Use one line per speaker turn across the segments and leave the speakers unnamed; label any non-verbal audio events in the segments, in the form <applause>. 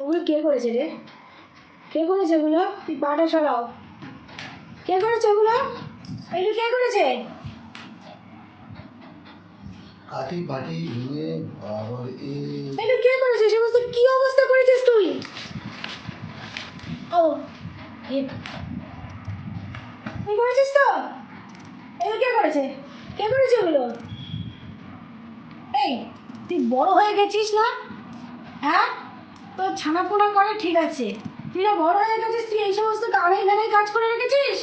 ওগুলো কে করেছে রে? কে করেছে ওগুলো? তুই পাটা সরাও। কে করেছে ওগুলো? এগুলো কে করেছে?
কাঠি পাটি ভেঙে এ
এগুলো কে করেছে? সমস্ত কি অবস্থা করেছিস তুই? ও তুই করেছিস তো? এগুলো কে করেছে? কে করেছে ওগুলো? এই তুই বড় হয়ে গেছিস না? হ্যাঁ? তোর ছানাপোনা করে ঠিক আছে। তুই না বড় হয়ে গেছিস তুই এই সমস্ত গানে গানে কাজ করে রেখেছিস?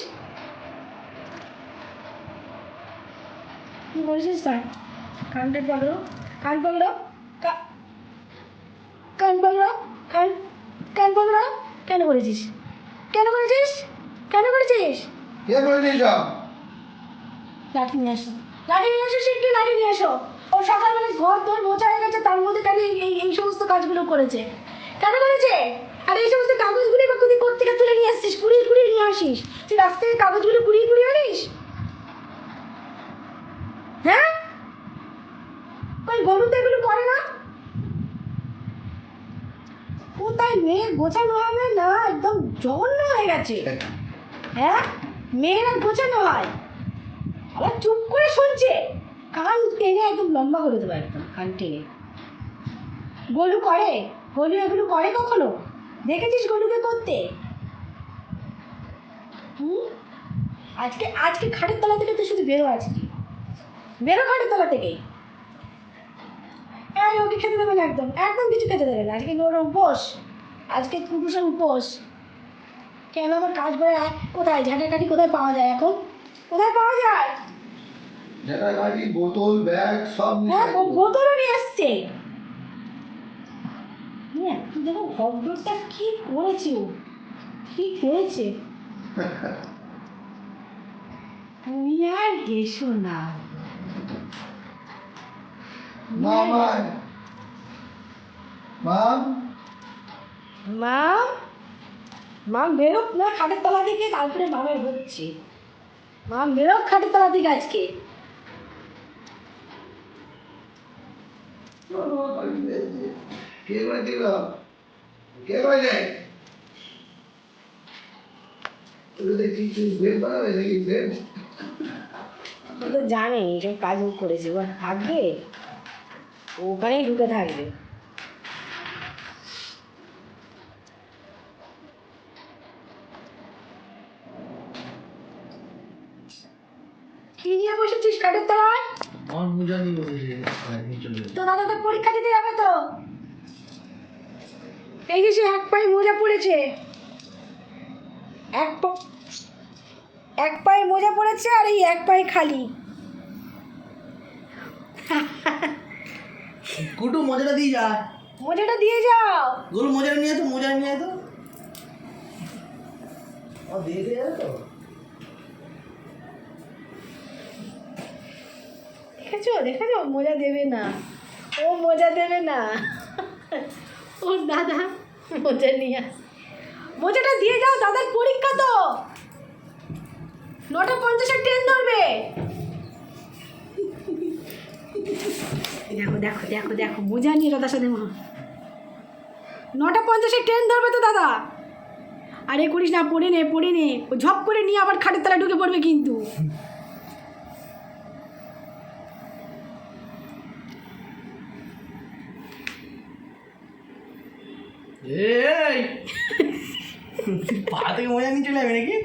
কি বলছিস তাই কানটা পকড়ো কান পকড়ো কান পকড়ো কান কান পকড়ো কেন করেছিস? কেন করেছিস? কেন করেছিস?
কে করে দিয়েছ
লাঠি নিয়ে আসো লাঠি নিয়ে আসো শিগগির লাঠি নিয়ে এসো ও সকালবেলা ঘর তোর মোচা হয়ে গেছে তার মধ্যে কেন এই এই সমস্ত কাজগুলো করেছে? কেন করেছে আর এই সমস্ত কাগজগুলো বা তুই কোথেকে তুলে নিয়ে আসছিস? কুড়িয়ে কুড়িয়ে নিয়ে আসিস। তুই রাস্তা থেকে কাগজগুলো কুড়িয়ে কুড়িয়ে আনিস? হ্যাঁ? ওই গরু তো এগুলো করে না? কোথায় মেয়ে? গোছানো হবে না? একদম জঘন্য হয়ে গেছে। হ্যাঁ? মেয়েরা গোছানো হয়। আবার চুপ করে শুনছে। কান টেনে একদম লম্বা করে দেবো একদম কান টেনে। গোলু করে? গোলু এগুলো করে কখনো? দেখেছিস গোলুকে করতে? হুম? আজকে আজকে খাটের তলা থেকে তুই শুধু বেরো আজকে। বেরো খাটের তলা থেকেই এই ওকে খেতে দেবে না একদম। একদম কিছু খেতে দেবে না। আজকে ওর উপোস। আজকে পুরুষের উপোস। কেন আমার কাজ করে কোথায়? ঝাঁটা কাঠি কোথায় পাওয়া যায় এখন? কোথায় পাওয়া যায়?
বোতল ব্যাগ সব
হ্যাঁ। বোতলও নিয়ে এসছে তুই দেখো ভদ্রটা কি করেছে ও? কি করেছে তুমি আর এসো না।
মা মায় মাম।
মা মা বেরোক না খাটের তলা থেকে তারপরে মামের হচ্ছে। মা বেরোক খাটের তলা থেকে আজকে।
কে করে কে করেছে
তো জানে এইসব কাজ ও করেছে। থাকবে ওখানেই ঢুকে থাকবে। কি নিয়ে বসেছিস কাঠের তলায়?
আমার মোজা নিয়ে বসেছে নিয়ে চলে যাবে
তো দাদা তো পরীক্ষা দিতে যাবে তো? যে সে এক পায়ে মোজা পড়েছে। এক এক পায়ে মোজা পড়েছে আর এই এক পায়ে খালি।
কুটু মজাটা দিয়ে যা।
মোজাটা দিয়ে যাও।
গুলো মজাটা নিয়ে তো মজা নিয়ে তো। ও দিয়ে দিয়ে তো?
দেখেছ দেখেছ মোজা দেবে না। ও মোজা দেবে না। ওর দাদা মোজা নিয়ে আস। মোজাটা দিয়ে যাও, দাদার পরীক্ষা তো। নটা পঞ্চাশের ট্রেন ধরবে। দেখো দেখো দেখো দেখো মোজা নিয়ে দাদার সাথে মা নটা পঞ্চাশের ট্রেন ধরবে তো দাদা। আরে করিস না, পড়ে নে পড়ে নে। ঝপ করে নিয়ে আবার খাটের তলায় ঢুকে পড়বে কিন্তু।
এই! <laughs> পা থেকে মজা নিয়ে চলে যাবে নাকি?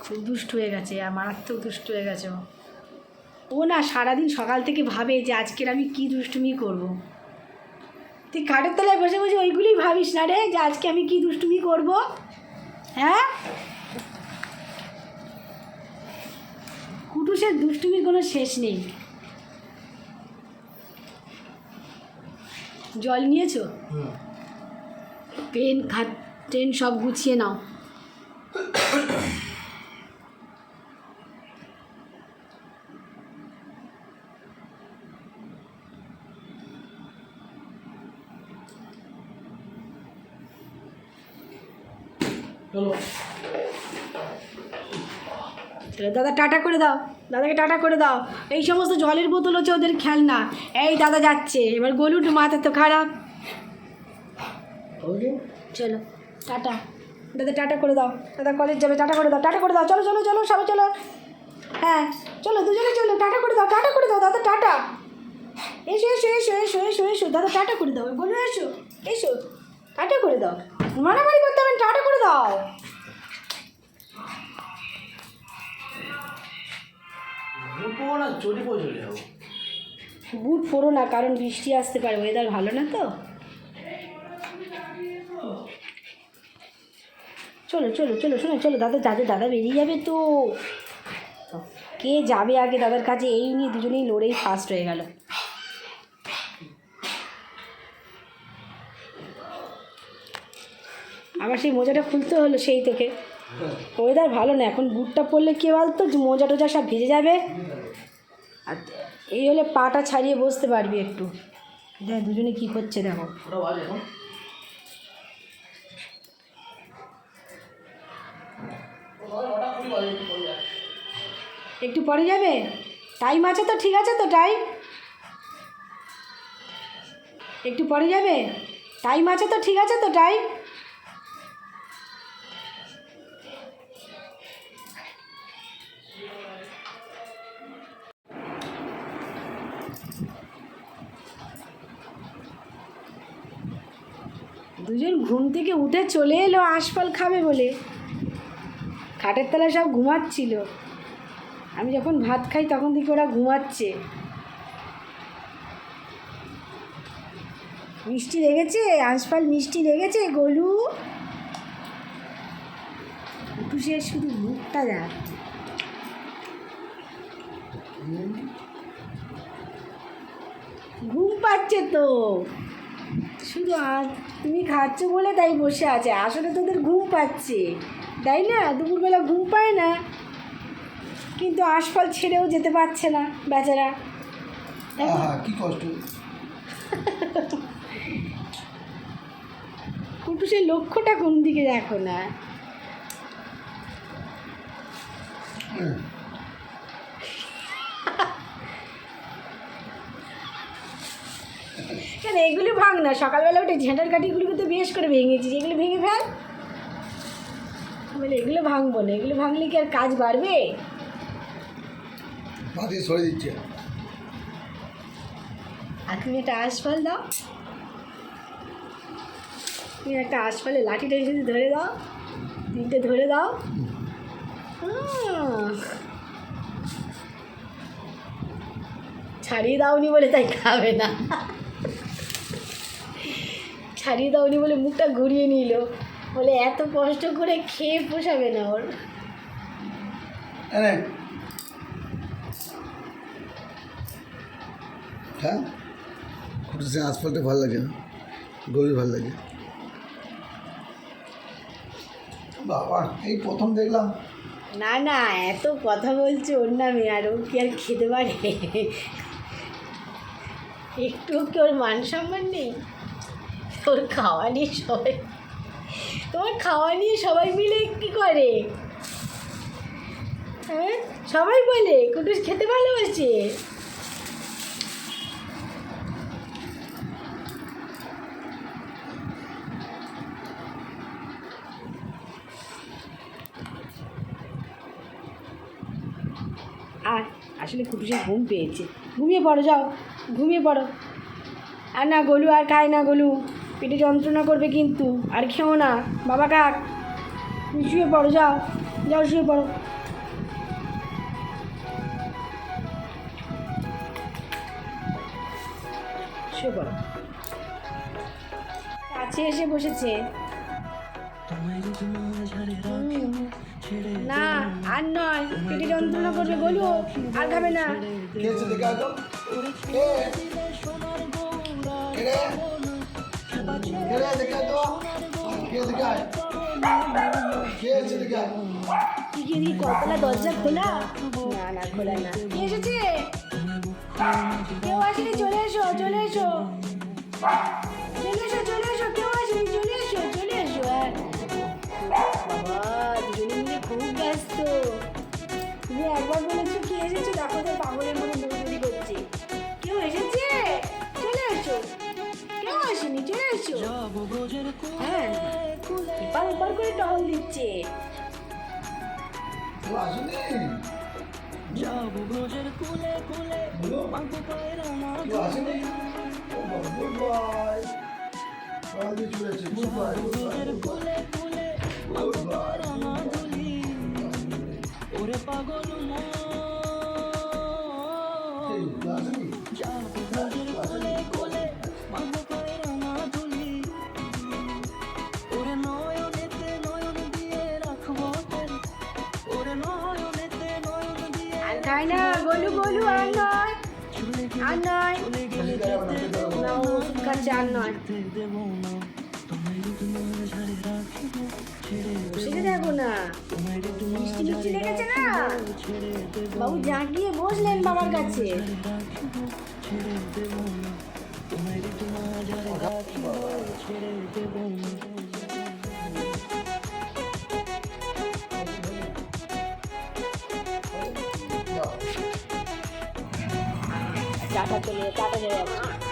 খুব দুষ্ট হয়ে গেছে আর মারাত্মক দুষ্ট হয়ে গেছে ও। না সারাদিন সকাল থেকে ভাবে যে আজকের আমি কি দুষ্টুমি করব। তুই কাঠের তলায় বসে বসে ওইগুলোই ভাবিস না রে যে আজকে আমি কি দুষ্টুমি করব? হ্যাঁ? কুটুসের দুষ্টুমির কোনো শেষ নেই। জল নিয়েছো? পেন খাট ট্রেন সব গুছিয়ে নাও। দাদা টাটা করে দাও। দাদাকে টাটা করে দাও। এই সমস্ত জলের বোতল হচ্ছে ওদের খেলনা। এই দাদা যাচ্ছে। এবার গলুটু মাথা তো খারাপ। চলো টাটা। দাদা টাটা করে দাও। দাদা কলেজ যাবে টাটা করে দাও। টাটা করে দাও। চলো চলো চলো সবাই চলো। হ্যাঁ চলো দুজনে চলো। টাটা করে দাও টাটা করে দাও দাদা টাটা। এসো এসো এসো এসো এসো এসো। দাদা টাটা করে দাও। বলো এসো এসো। টাটা করে দাও। মারামারি করতে হবে টাটা করে দাও।
না চলে যাব।
বুট পরো না, কারণ বৃষ্টি আসতে পারে ওয়েদার ভালো না তো। চলো চলো চলো, শোনো, চলো, দাদা দাদা দাদা বেরিয়ে যাবে তো। কে যাবে আগে দাদার কাছে? এই নিয়ে দুজনেই লড়েই ফার্স্ট হয়ে গেল। আবার সেই মোজাটা খুলতে হলো সেই থেকে। ওয়েদার ভালো না এখন বুটটা পরলে কে বলতো? মোজা টোজা সব ভিজে যাবে। আর এই হলে পাটা ছাড়িয়ে বসতে পারবি একটু। দেখ দুজনে কী করছে দেখো। একটু পরে যাবে? টাইম আছে তো ঠিক আছে তো টাইম একটু পরে যাবে? টাইম আছে তো ঠিক আছে তো টাইম ঘুম থেকে উঠে চলে এলো আশফল খাবে বলে। খাটের তলায় সব ঘুমাচ্ছিল। আমি যখন ভাত খাই তখন থেকে ওরা ঘুমাচ্ছে। মিষ্টি লেগেছে? আশফল মিষ্টি লেগেছে? গোলু? টুসের শুধু মুখটা দেখ ঘুম পাচ্ছে তো। শুধু তুমি খাচ্ছ বলে তাই বসে আছে। আসলে তোদের ঘুম পাচ্ছে। তাই না? দুপুরবেলা ঘুম পায় না। কিন্তু আশফল ছেড়েও যেতে পারছে না বেচারা?
কি কষ্ট।
কুটুসের লক্ষ্যটা কোন দিকে দেখো না? কেন এগুলো ভাঙ না। সকালবেলা উঠে ঝেঁটার কাঠিগুলোকে তো বেশ করে ভেঙেছিস এগুলো ভেঙে ফেল বলে এগুলো ভাঙবো না। এগুলো ভাঙলে কি আর কাজ বাড়বে?
মাটি সরে দিচ্ছে।
আর তুমি একটা আশফল দাও। তুমি একটা আশফলে লাঠিটা যদি ধরে দাও তিনটে ধরে দাও। ছাড়িয়ে দাওনি বলে তাই খাবে না। ছাড়িয়ে দাওনি বলে মুখটা ঘুরিয়ে নিল। বলে এত কষ্ট করে খেয়ে পোষাবে না ওর।
হ্যাঁ? সে আসফলটা ভালো লাগে না। গভীর ভালো লাগে। বাবা এই প্রথম দেখলাম।
না না এত কথা বলছে ওর নামে আর ও কি আর খেতে পারে? একটু কি ওর মান সম্মান নেই? ওর খাওয়া নিয়ে সবাই তোমার খাওয়া নিয়ে সবাই মিলে কি করে? হ্যাঁ? সবাই বলে, কুটুস খেতে ভালোবাসে। আর আসলে কুটুসের ঘুম পেয়েছে। ঘুমিয়ে পড়ো, যাও। ঘুমিয়ে পড়ো। আর না গলু, আর খায় না গলু। পেটে যন্ত্রণা করবে কিন্তু। আর খেও না। বাবা কাক তুমি শুয়ে পড়ো যাও। যাও শুয়ে পড়ো। শুয়ে পড়ো। কাছে এসে বসেছে। না আর নয়। পেটে যন্ত্রণা করবে গলু আর খাবে না।
কে এসে দেখে আয় তো কে রে কে এসে দেখে
কি কি কি দরজা খোলা না না খোলা না কে এসেছে? কেউ আসেনি চলে এসো চলে এসো চলে চলে এসো চলে এসো চলে খুব ব্যস্ত একবার বলেছ কি এসেছ দেখো তো, পাগলের ওপার করে টহল দিচ্ছে।
goodbye. আমাদের চলেছে goodbye,
খাই না? গলু গলু আর নয় আর নয়
না, না।
না খাচ্ছে আর নয় বসে দেখো না। মিষ্টি মিষ্টি লেগেছে না? বাবু জাগিয়ে বসলেন বাবার কাছে।
যাও।
টাটা চলে টাটা চলে যাচ্ছে